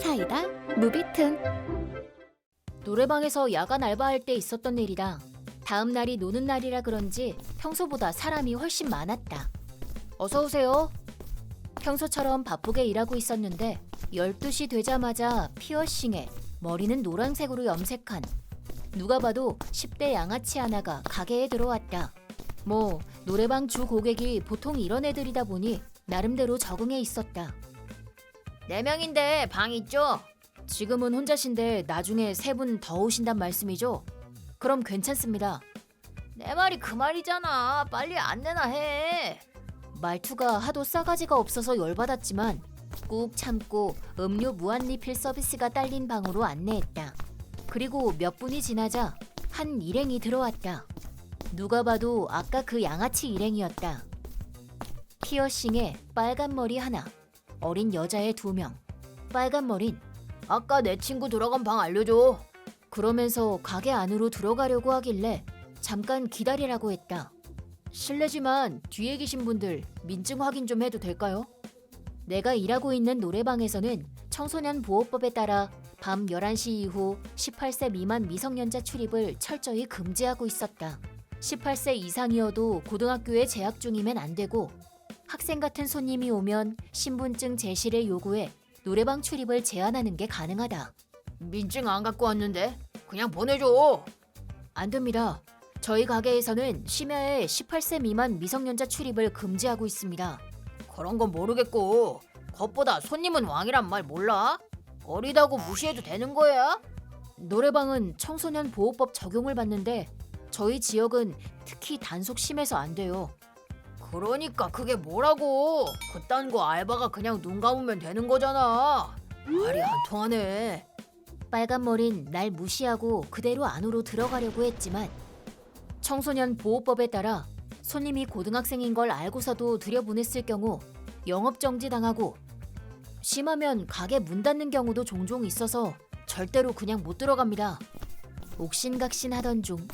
사이다 무비튼 노래방에서 야간 알바할 때 있었던 일이다. 다음 날이 노는 날이라 그런지 평소보다 사람이 훨씬 많았다. 어서 오세요. 평소처럼 바쁘게 일하고 있었는데 12시 되자마자 피어싱에 머리는 노란색으로 염색한 누가 봐도 10대 양아치 하나가 가게에 들어왔다. 뭐 노래방 주 고객이 보통 이런 애들이다 보니 나름대로 적응해 있었다. 네 명인데 방 있죠? 지금은 혼자신데 나중에 세 분 더 오신단 말씀이죠? 그럼 괜찮습니다. 내 말이 그 말이잖아. 빨리 안내나 해. 말투가 하도 싸가지가 없어서 열받았지만 꾹 참고 음료 무한 리필 서비스가 딸린 방으로 안내했다. 그리고 몇 분이 지나자 한 일행이 들어왔다. 누가 봐도 아까 그 양아치 일행이었다. 피어싱에 빨간 머리 하나, 어린 여자애 두 명. 빨간 머린 아까 내 친구 들어간 방 알려줘. 그러면서 가게 안으로 들어가려고 하길래 잠깐 기다리라고 했다. 실례지만 뒤에 계신 분들 민증 확인 좀 해도 될까요? 내가 일하고 있는 노래방에서는 청소년 보호법에 따라 밤 11시 이후 18세 미만 미성년자 출입을 철저히 금지하고 있었다. 18세 이상이어도 고등학교에 재학 중이면 안 되고 학생 같은 손님이 오면 신분증 제시를 요구해 노래방 출입을 제한하는 게 가능하다. 민증 안 갖고 왔는데 그냥 보내줘. 안 됩니다. 저희 가게에서는 심야에 18세 미만 미성년자 출입을 금지하고 있습니다. 그런 건 모르겠고 겉보다 손님은 왕이란 말 몰라? 어리다고 무시해도 되는 거야? 노래방은 청소년 보호법 적용을 받는데 저희 지역은 특히 단속 심해서 안 돼요. 그러니까 그게 뭐라고? 그딴 거 알바가 그냥 눈 감으면 되는 거잖아. 말이 안 통하네. 빨간 머린 날 무시하고 그대로 안으로 들어가려고 했지만 청소년 보호법에 따라 손님이 고등학생인 걸 알고서도 들여보냈을 경우 영업 정지 당하고 심하면 가게 문 닫는 경우도 종종 있어서 절대로 그냥 못 들어갑니다. 옥신각신하던 중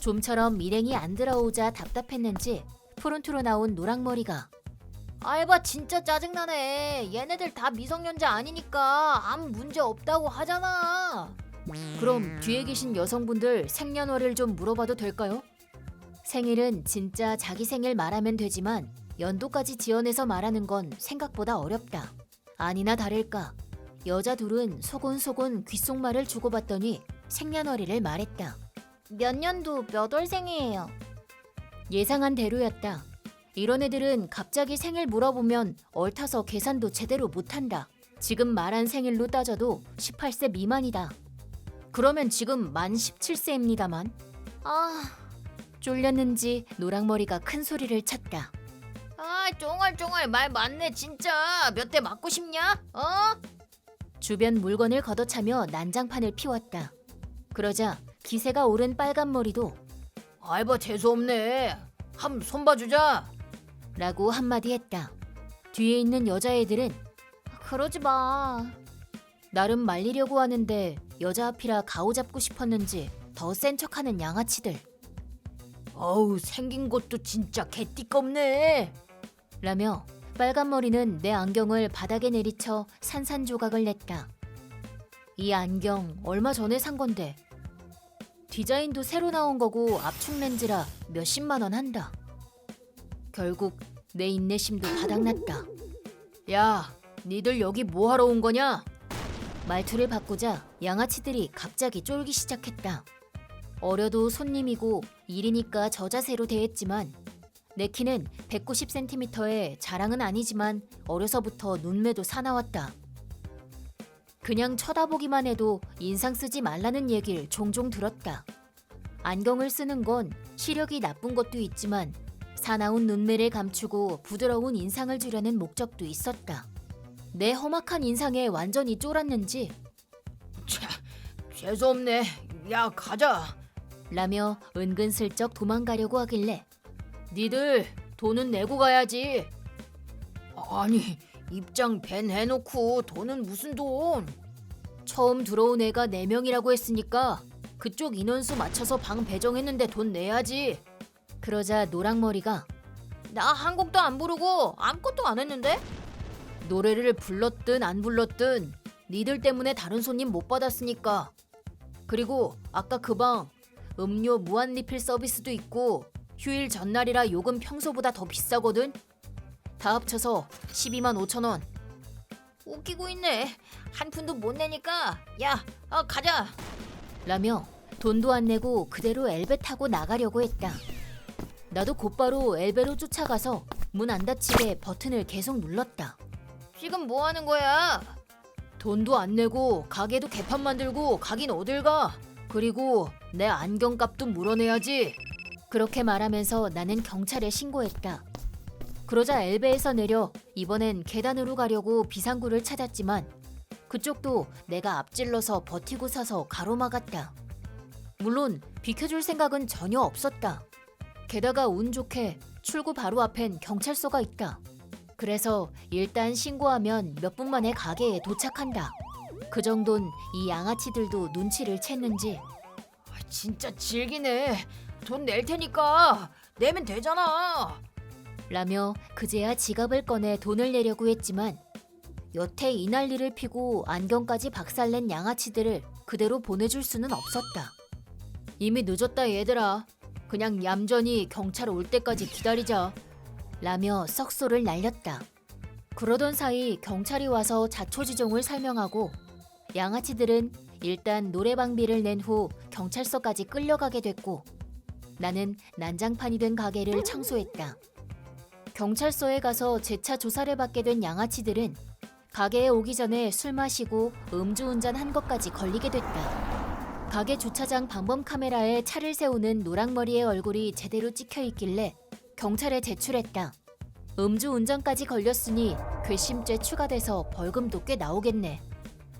좀처럼 일행이 안 들어오자 답답했는지 푸른투로 나온 노랑머리가 알바 진짜 짜증나네. 얘네들 다 미성년자 아니니까 아무 문제 없다고 하잖아. 그럼 뒤에 계신 여성분들 생년월일 좀 물어봐도 될까요? 생일은 진짜 자기 생일 말하면 되지만 연도까지 지어내서 말하는 건 생각보다 어렵다. 아니나 다를까 여자 둘은 소곤소곤 귓속말을 주고받더니 생년월일을 말했다. 몇 년도 몇 월생이에요. 예상한 대로였다. 이런 애들은 갑자기 생일 물어보면 얼타서 계산도 제대로 못한다. 지금 말한 생일로 따져도 18세 미만이다. 그러면 지금 만 17세입니다만. 아, 쫄렸는지 노랑머리가 큰 소리를 쳤다. 아, 쫑알쫑알 말 많네 진짜. 몇 대 맞고 싶냐? 어? 주변 물건을 걷어차며 난장판을 피웠다. 그러자 기세가 오른 빨간 머리도 알바 재수 없네. 함 손봐주자. 라고 한마디 했다. 뒤에 있는 여자애들은 그러지 마. 나름 말리려고 하는데 여자 앞이라 가오잡고 싶었는지 더 센 척하는 양아치들. 어우 생긴 것도 진짜 개띠껍네. 라며 빨간 머리는 내 안경을 바닥에 내리쳐 산산조각을 냈다. 이 안경 얼마 전에 산 건데 디자인도 새로 나온 거고 압축 렌즈라 몇십만 원 한다. 결국 내 인내심도 바닥났다. 야, 니들 여기 뭐 하러 온 거냐? 말투를 바꾸자 양아치들이 갑자기 쫄기 시작했다. 어려도 손님이고 일이니까 저 자세로 대했지만 내 키는 190cm에 자랑은 아니지만 어려서부터 눈매도 사나웠다. 그냥 쳐다보기만 해도 인상 쓰지 말라는 얘기를 종종 들었다. 안경을 쓰는 건 시력이 나쁜 것도 있지만 사나운 눈매를 감추고 부드러운 인상을 주려는 목적도 있었다. 내 험악한 인상에 완전히 쫄았는지 재수 없네. 야 가자. 라며 은근슬쩍 도망가려고 하길래 니들 돈은 내고 가야지. 아니 입장 밴 해놓고 돈은 무슨 돈? 처음 들어온 애가 4명이라고 했으니까 그쪽 인원수 맞춰서 방 배정했는데 돈 내야지. 그러자 노랑머리가 나 한 곡도 안 부르고 아무것도 안 했는데? 노래를 불렀든 안 불렀든 니들 때문에 다른 손님 못 받았으니까. 그리고 아까 그 방 음료 무한 리필 서비스도 있고 휴일 전날이라 요금 평소보다 더 비싸거든. 다 합쳐서 12만 5천 원. 웃기고 있네. 한 푼도 못 내니까 야, 어, 가자. 라며 돈도 안 내고 그대로 엘베 타고 나가려고 했다. 나도 곧바로 엘베로 쫓아가서 문 안 닫히게 버튼을 계속 눌렀다. 지금 뭐 하는 거야? 돈도 안 내고 가게도 개판 만들고 가긴 어딜 가? 그리고 내 안경값도 물어내야지. 그렇게 말하면서 나는 경찰에 신고했다. 그러자 엘베에서 내려 이번엔 계단으로 가려고 비상구를 찾았지만 그쪽도 내가 앞질러서 버티고 서서 가로막았다. 물론 비켜줄 생각은 전혀 없었다. 게다가 운 좋게 출구 바로 앞엔 경찰서가 있다. 그래서 일단 신고하면 몇 분 만에 가게에 도착한다. 그 정도는 이 양아치들도 눈치를 챘는지 아, 진짜 질기네. 돈 낼 테니까 내면 되잖아. 라며 그제야 지갑을 꺼내 돈을 내려고 했지만 여태 이 난리를 피고 안경까지 박살낸 양아치들을 그대로 보내줄 수는 없었다. 이미 늦었다 얘들아. 그냥 얌전히 경찰 올 때까지 기다리자. 라며 썩소를 날렸다. 그러던 사이 경찰이 와서 자초지종을 설명하고 양아치들은 일단 노래방비를 낸 후 경찰서까지 끌려가게 됐고 나는 난장판이 된 가게를 청소했다. 경찰서에 가서 재차 조사를 받게 된 양아치들은 가게에 오기 전에 술 마시고 음주운전 한 것까지 걸리게 됐다. 가게 주차장 방범 카메라에 차를 세우는 노랑머리의 얼굴이 제대로 찍혀 있길래 경찰에 제출했다. 음주운전까지 걸렸으니 괘씸죄 추가돼서 벌금도 꽤 나오겠네.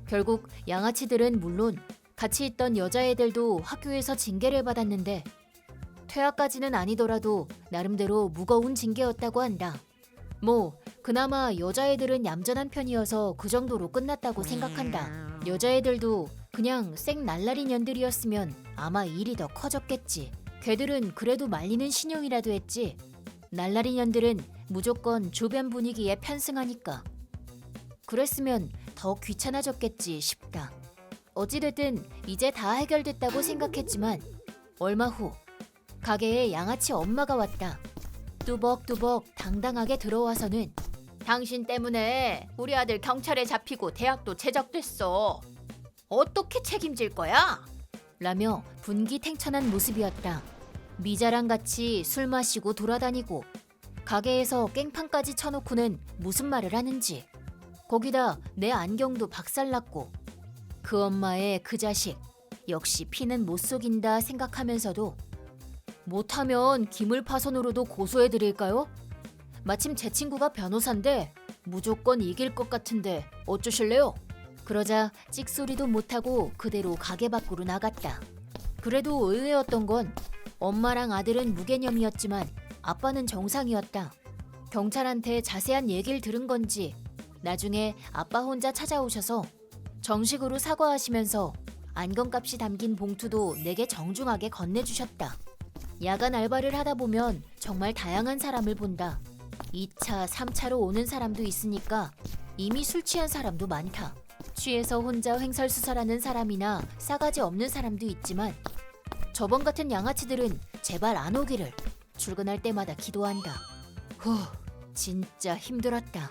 결국 양아치들은 물론 같이 있던 여자애들도 학교에서 징계를 받았는데 퇴학까지는 아니더라도 나름대로 무거운 징계였다고 한다. 뭐 그나마 여자애들은 얌전한 편이어서 그 정도로 끝났다고 생각한다. 여자애들도 그냥 생 날라리 년들이었으면 아마 일이 더 커졌겠지. 걔들은 그래도 말리는 신용이라도 했지. 날라리 년들은 무조건 주변 분위기에 편승하니까. 그랬으면 더 귀찮아졌겠지 싶다. 어찌됐든 이제 다 해결됐다고 생각했지만 얼마 후 가게에 양아치 엄마가 왔다. 뚜벅뚜벅 당당하게 들어와서는 당신 때문에 우리 아들 경찰에 잡히고 대학도 제적됐어. 어떻게 책임질 거야? 라며 분기탱천한 모습이었다. 미자랑 같이 술 마시고 돌아다니고 가게에서 깽판까지 쳐놓고는 무슨 말을 하는지 거기다 내 안경도 박살났고 그 엄마의 그 자식 역시 피는 못 속인다 생각하면서도 못하면 기물 파손으로도 고소해드릴까요? 마침 제 친구가 변호사인데 무조건 이길 것 같은데 어쩌실래요? 그러자 찍소리도 못하고 그대로 가게 밖으로 나갔다. 그래도 의외였던 건 엄마랑 아들은 무개념이었지만 아빠는 정상이었다. 경찰한테 자세한 얘기를 들은 건지 나중에 아빠 혼자 찾아오셔서 정식으로 사과하시면서 안경값이 담긴 봉투도 내게 정중하게 건네주셨다. 야간 알바를 하다 보면 정말 다양한 사람을 본다. 2차, 3차로 오는 사람도 있으니까 이미 술 취한 사람도 많다. 취해서 혼자 횡설수설하는 사람이나 싸가지 없는 사람도 있지만 저번 같은 양아치들은 제발 안 오기를 출근할 때마다 기도한다. 후, 진짜 힘들었다.